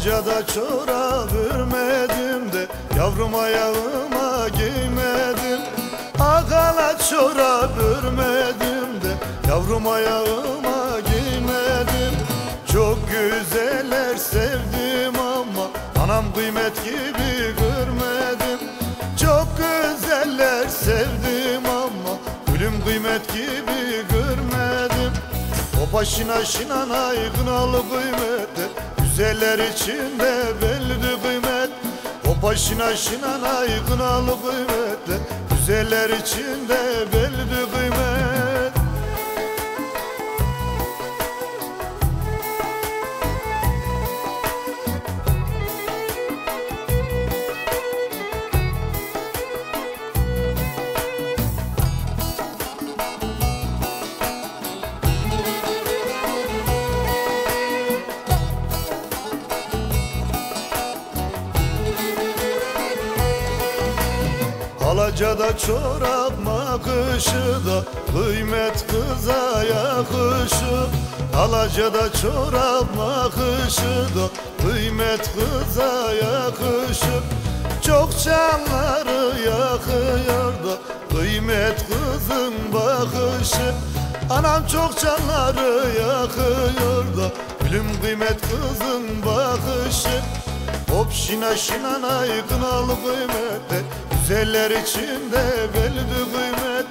Alacada çorap örmedim de Yavrum ayağıma giymedim. Akala çorap örmedim de Yavrum ayağıma giymedim. Çok güzeller sevdim ama Anam kıymet gibi görmedim. Çok güzeller sevdim ama Gülüm kıymet gibi görmedim. O başına şinanay kınalı kıymeti Güzeller içinde belli kıymet. O başına şinanay kınalı kıymetli Güzeller içinde belli kıymet Alacada çorap makışı da Kıymet kıza yakışı. Alacada çorap makışı da Kıymet kıza yakışı. Çok canları yakıyor da Kıymet kızın bakışı. Anam çok canları yakıyor da Gülüm kıymet kızın bakışı. Hop şina şina nay kınalı kıymete Güzeller içinde belli kıymet.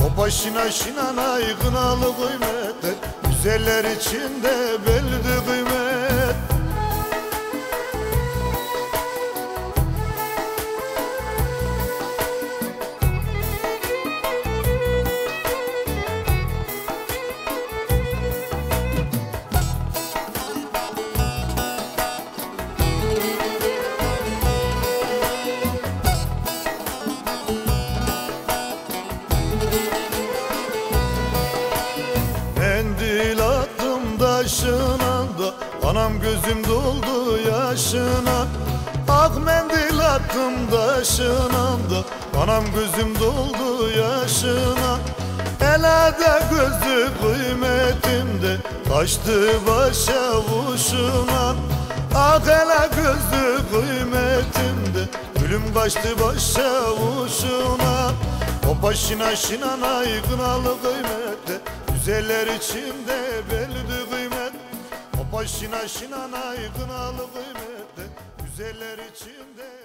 Hop şina şina nay kınalı kıymete Güzeller içinde belli kıymet daşına da Anam gözüm doldu yaşına. Ak mendil attım daşına da Anam gözüm doldu yaşına. Elade gözü kıymetimde Kaçtı başa vuşuna. Ak ele gözü kıymetimde Gülüm kaçtı başa vuşuna. O başına şinana kınalı kıymette Güzeller içinde belli başına şinana kınalı kıymette Güzeller içinde